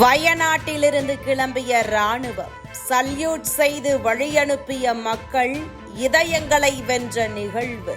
வயநாட்டிலிருந்து கிளம்பிய ராணுவம் சல்யூட் செய்து வழியனுப்பிய மக்கள் இதயங்களை வென்ற நிகழ்வு.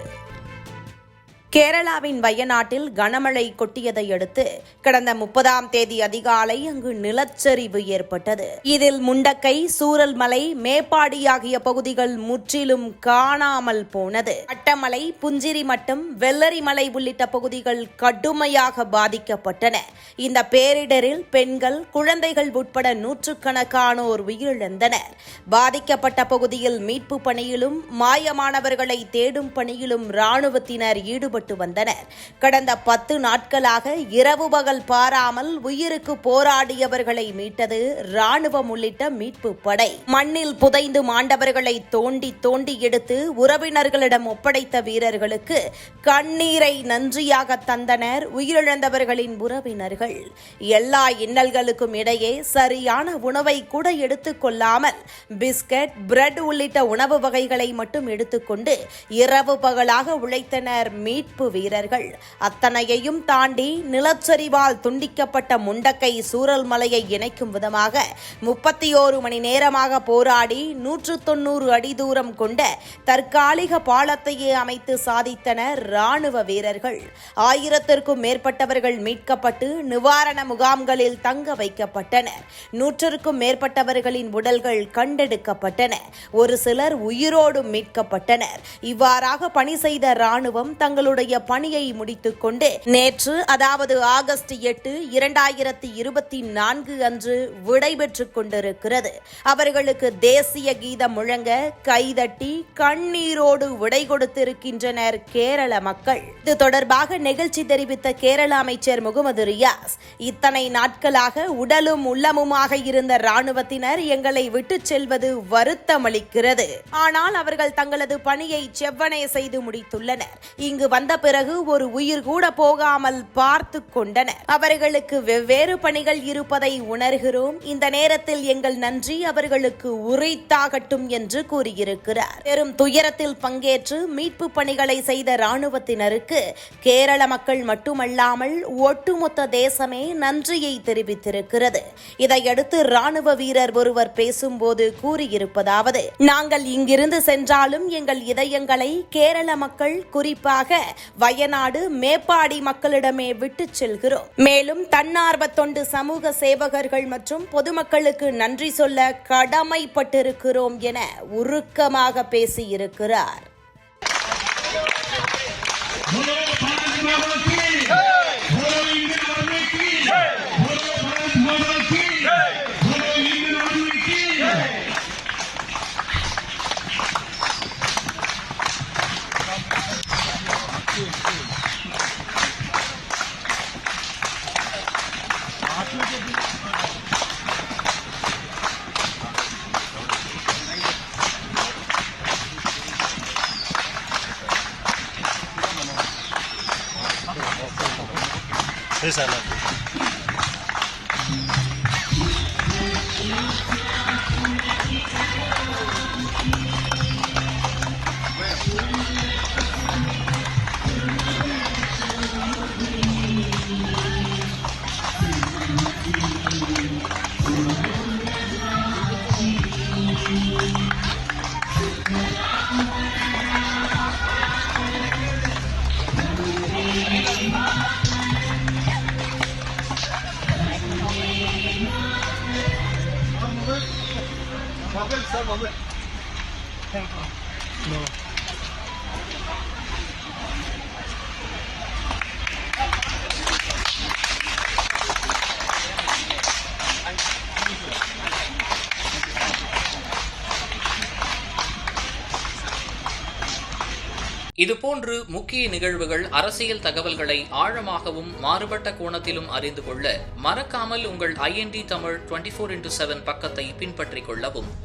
கேரளாவின் வயநாட்டில் கனமழை கொட்டியதை அடுத்து கடந்த முப்பதாம் தேதி அதிகாலை அங்கு நிலச்சரிவு ஏற்பட்டது. இதில் முண்டக்கை சூரல்மலை மேப்பாடி ஆகிய பகுதிகள் முற்றிலும் காணாமல் போனது. அட்டமலை புஞ்சிரி மற்றும் வெள்ளரிமலை உள்ளிட்ட பகுதிகள் கடுமையாக பாதிக்கப்பட்டன. இந்த பேரிடரில் பெண்கள் குழந்தைகள் உட்பட நூற்றுக்கணக்கானோர் உயிரிழந்தனர். பாதிக்கப்பட்ட பகுதியில் மீட்பு பணியிலும் மாயமானவர்களை தேடும் பணியிலும் ராணுவத்தினர் ஈடுபட்டு வந்தனர். கடந்த பத்து நாட்களாக இரவு பகல் பாராமல் உயிருக்கு போராடியவர்களை மீட்டது ராணுவம் உள்ளிட்ட மீட்பு படை. மண்ணில் புதைந்து மாண்டவர்களை தோண்டி தோண்டி எடுத்து உறவினர்களிடம் ஒப்படைத்த வீரர்களுக்கு கண்ணீரை நன்றியாக தந்தனர் உயிரிழந்தவர்களின் உறவினர்கள். எல்லா இன்னல்களுக்கும் இடையே சரியான உணவை கூட எடுத்துக் கொள்ளாமல் பிஸ்கட் பிரெட் உள்ளிட்ட உணவு வகைகளை மட்டும் எடுத்துக்கொண்டு இரவு பகலாக உழைத்தனர் மீட்பு வீரர்கள். அத்தனையையும் தாண்டி நிலச்சரிவால் துண்டிக்கப்பட்ட முண்டக்கை சூரல் மலையை இணைக்கும் விதமாக முப்பத்தி ஓரு மணி நேரமாக போராடி நூற்று தொண்ணூறு அடி தூரம் கொண்ட தற்காலிக பாலத்தையே அமைத்து சாதித்தனர் ராணுவ வீரர்கள். ஆயிரத்திற்கும் மேற்பட்டவர்கள் மீட்கப்பட்டு நிவாரண முகாம்களில் தங்க வைக்கப்பட்டனர். நூற்றுக்கும் மேற்பட்டவர்களின் உடல்கள் கண்டெடுக்கப்பட்டன. ஒரு சிலர் உயிரோடும் மீட்கப்பட்டனர். இவ்வாறாக பணி செய்த ராணுவம் தங்களுடைய பணியை முடித்துக் கொண்டு நேற்று அதாவது ஆகஸ்ட் எட்டு இரண்டாயிரத்தி இருபத்தி நான்கு அன்று விடைபெற்றுக் கொண்டிருக்கிறது. அவர்களுக்கு தேசிய கீதம் முழங்க கைதட்டி கண்ணீரோடு விடை கொடுத்திருக்கின்றனர் கேரள மக்கள். இது தொடர்பாக நிகழ்ச்சி தெரிவித்த கேரள அமைச்சர் முகமது ரியாஸ் இத்தனை நாட்களாக உடலும் உள்ளமுமாக இருந்த ராணுவத்தினர் எங்களை விட்டுச் செல்வது வருத்தமளிக்கிறது. ஆனால் அவர்கள் தங்களது பணியை செவ்வனே செய்து முடித்துள்ளனர். இங்கு வந்த வந்த பிறகு ஒரு உயிர் கூட போகாமல் பார்த்து கொண்டனர். அவர்களுக்கு வெவ்வேறு பணிகள் இருப்பதை உணர்கிறோம். இந்த நேரத்தில் எங்கள் நன்றி அவர்களுக்கு உரைத்தாகட்டும் என்று கூறியிருக்கிறார். பெரும் துயரத்தில் பங்கேற்று மீட்பு பணிகளை செய்த ராணுவத்தினருக்கு கேரள மக்கள் மட்டுமல்லாமல் ஒட்டுமொத்த தேசமே நன்றியை தெரிவித்திருக்கிறது. இதையடுத்து ராணுவ வீரர் ஒருவர் பேசும்போது கூறியிருப்பதாவது நாங்கள் இங்கிருந்து சென்றாலும் எங்கள் இதயங்களை கேரள மக்கள் குறிப்பாக வயநாடு மேப்பாடி மக்களிடமே விட்டுச் செல்கிறோம். மேலும் தன்னார்வ தொண்டு சமூக சேவகர்கள் மற்றும் பொதுமக்களுக்கு நன்றி சொல்ல கடமைப்பட்டிருக்கிறோம் என உருக்கமாக பேசியிருக்கிறார். Cheers, Alan. இதுபோன்று முக்கிய நிகழ்வுகள் அரசியல் தகவல்களை ஆழமாகவும் மாறுபட்ட கோணத்திலும் அறிந்து கொள்ள மறக்காமல் உங்கள் INT Tamil twenty four into seven பக்கத்தை பின்பற்றிக் கொள்ளவும்.